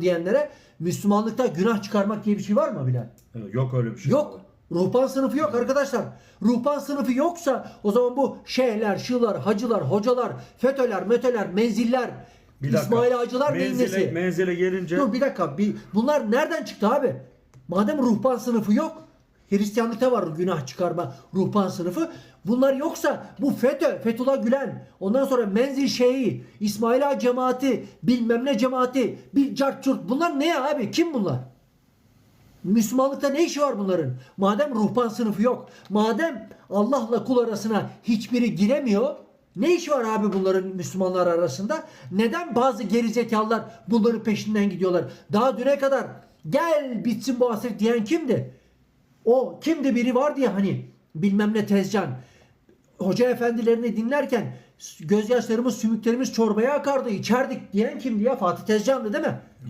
diyenlere Müslümanlıkta günah çıkarmak diye bir şey var mı? Evet, Yok öyle bir şey. Yok. Ruhban sınıfı yok arkadaşlar. Ruhban sınıfı yoksa o zaman bu şeyhler, şılar, hacılar, hocalar, FETÖ'ler, METÖ'ler, menziller, Bir dakika. İsmail Hacılar menzile? Menzile gelince Dur bir dakika. Bir, bunlar nereden çıktı abi? Madem ruhban sınıfı yok. Hristiyanlıkta var günah çıkarma ruhban sınıfı. Bunlar yoksa bu FETÖ, Fethullah Gülen, ondan sonra Menzil Şeyhi, İsmail Ağa cemaati, bilmem ne cemaati, bir cart. Bunlar ne ya abi? Kim bunlar? Müslümanlıkta ne işi var bunların? Madem ruhban sınıfı yok, madem Allah'la kul arasına hiçbiri giremiyor, ne işi var abi bunların Müslümanlar arasında? Neden bazı gerizekalılar bunların peşinden gidiyorlar? Daha düne kadar gel bitsin bu hasret diyen kimdi? O kimdi biri var diye hani bilmem ne tezcan. Hoca efendilerini dinlerken gözyaşlarımız, sümüklerimiz çorbaya akardı, içerdik diyen kimdi ya? Fatih Tezcan'dı değil mi?